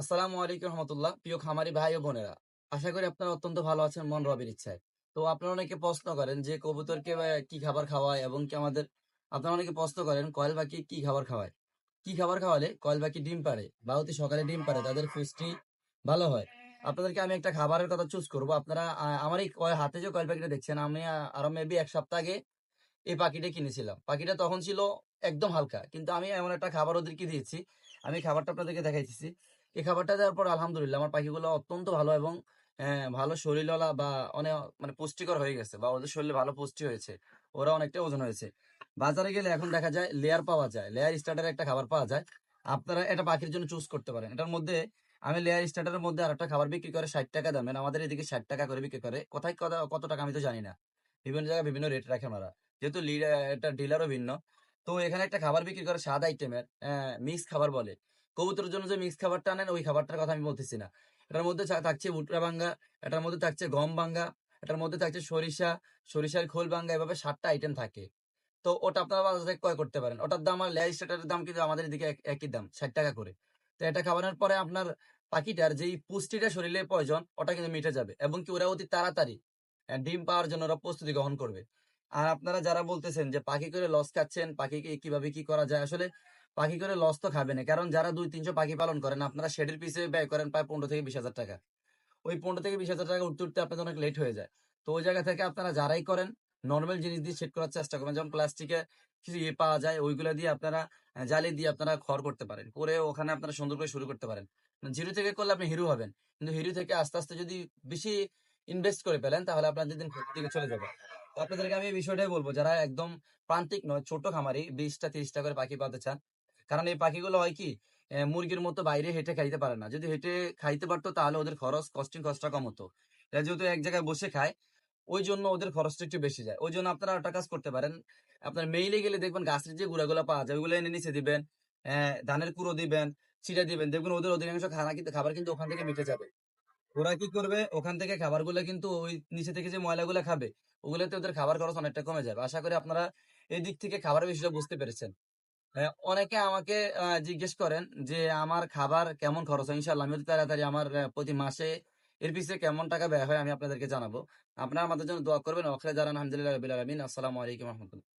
আসসালামু আলাইকুম রহমতুল্লাহ। প্রিয় খামারি ভাই ও বোনেরা, আশা করি আপনারা অত্যন্ত ভালো আছেন, মন রবের ইচ্ছায়। তো আপনারা অনেকে প্রশ্ন করেন যে কবুতরকে কি খাবার খাওয়ায় এবং কি আমাদের, আপনারা অনেকে প্রশ্ন করেন কয়েল পাখি কি খাবার খাওয়ায়? কি খাবার খাওয়ালে কয়েল পাখি ডিম পারে বা অতি সকালে ডিম পারে তাদের পুষ্টি ভালো হয়? আপনাদেরকে আমি একটা খাবারের কথা চুজ করব। আপনারা আমার এই হাতে যে কয়েল পাখিটা দেখছেন, আমি আরও মেবি এক সপ্তাহ আগে এই পাখিটা কিনেছিলাম। পাখিটা তখন ছিল একদম হালকা, কিন্তু আমি এমন একটা খাবার ওদেরকে দিয়েছি। আমি খাবারটা আপনাদেরকে দেখাইতেছি। এই খাবারটা দেওয়ার পর আলহামদুলিল্লাহ আমার পাখিগুলো অত্যন্ত ভালো এবং আহ, ভালো শরীরওয়ালা বা অনেক মানে পুষ্টিকর হয়ে গেছে বা ওদের শরীরে ভালো পুষ্টি হয়েছে। ওরা অনেকটা ওজন হয়েছে। বাজারে গেলে এখন দেখা যায় লেয়ার পাওয়া যায়। লেয়ার স্টার্টার একটা খাবার পাওয়া যায়। আপনারা এটা পাখির জন্য চুজ করতে পারেন। এটার মধ্যে আমি লেয়ার স্টার্টারের মধ্যে আর একটা খাবার বিক্রি করে ষাট টাকা দামের। আমাদের এদিকে ষাট টাকা করে বিক্রি করে। কোথায় কত টাকা আমি তো জানি না। বিভিন্ন জায়গায় বিভিন্ন রেট রাখে ওনারা। যেহেতু এটা ডিলারও ভিন্ন। তো এখানে একটা খাবার বিক্রি করে সাত আইটেমের মিক্স খাবার বলে। কবুতরের জন্য যে মিক্স খাবারটা আনেন, ওই খাবারটার কথা আমি বলতেছি না। এটার মধ্যে থাকছে ভুট্টা ভাঙ্গা, এটার মধ্যে থাকছে গম ভাঙ্গা, এটার মধ্যে থাকছে সরিষা, সরিষার খোল ভাঙ্গা, এভাবে সাতটা আইটেম থাকে। তো ওটা আপনারা বাজার থেকে ক্রয় করতে পারেন। ওটার দাম আর লেয়ার স্টার্টারের দাম কিন্তু আমাদের এদিকে একই দাম, ষাট টাকা করে। তো এটা খাবারের পরে আপনার পাখিটার যেই পুষ্টিটা শরীরে প্রয়োজন, ওটা কিন্তু মিটে যাবে এবং কি ওরা অতি তাড়াতাড়ি ডিম পাওয়ার জন্য ওরা প্রস্তুতি গ্রহণ করবে। আর আপনারা যারা বলতেছেন যে পাখি করে লস খাচ্ছেন, পাখিকে কীভাবে কি করা যায়, আসলে পাখি করে লস তো খাবে না কারণ যারা দুই তিনশো পাখি পালন করেন, আপনারা শেডের পিছে ব্যয় করেন প্রায় পনেরো থেকে বিশ হাজার টাকা। ওই পনেরো থেকে বিশ হাজার টাকা উঠতে উঠতে আপনাদের অনেক লেট হয়ে যায়। তো ওই জায়গা থেকে আপনারা যারাই করেন নর্মাল জিনিস দিয়ে সেট করার চেষ্টা করবেন। যেমন প্লাস্টিকে কিছু ইয়ে পাওয়া যায়, ওইগুলো দিয়ে আপনারা জালি দিয়ে আপনারা খড় করতে পারেন। করে ওখানে আপনারা সুন্দর করে শুরু করতে পারেন। জিরো থেকে করলে আপনি হিরো হবেন। কিন্তু হিরো থেকে আস্তে আস্তে যদি বেশি ইনভেস্ট করে ফেলেন, তাহলে আপনার যেদিন দিকে চলে যাবে। আপনাদেরকে আমি এই বিষয়টাই বলব, যারা একদম প্রান্তিক নয়, ছোট খামারি, বিশটা তিরিশটা করে পাখি পাতে চান কারণ এই পাখিগুলো হয় কি মুরগির মতো বাইরে হেঁটে খাইতে পারে না। যদি হেঁটে খাইতে পারতো তাহলে ওদের খরচ কস্টিং কস্টটা কম হতো। এরা যেহেতু এক জায়গায় বসে খায়, ওই জন্য ওদের খরচটা একটু বেশি যায়। ওই জন্য আপনারা একটা কাজ করতে পারেন, আপনার মেইলে গেলে দেখবেন গাছের যে গুঁড়াগুলো পাওয়া যায়, ওইগুলো এনে নিচে দিবেন ধানের কুড়ো দিবেন ছিটা দিবেন। দেখবেন ওদের অধিকাংশ খানা কিন্তু, খাবার কিন্তু ওখান থেকে মিটে যাবে। ওরা কি করবে, ওখান থেকে খাবারগুলো কিন্তু ওই নিচে থেকে যে ময়লাগুলো খাবে, ওগুলোতে ওদের খাবার খরচ অনেকটা কমে যাবে। আশা করি আপনারা এই দিক থেকে খাবার বিষয়টা বুঝতে পেরেছেন। অনেকে আমাকে জিজ্ঞেস করেন যে, আমার খাবার কেমন খরচ হয়? ইনশাল্লাহ আমি তাড়াতাড়ি আমার প্রতি মাসে এর পিছিয়ে কেমন টাকা ব্যয় হয় আমি আপনাদেরকে জানাব। আপনার আমাদের জন্য দোয়া করবেন। অখরে জানান আলহামদুলিল্লাহ আসসালামু আলাইকুম রহমতুল্লাহ।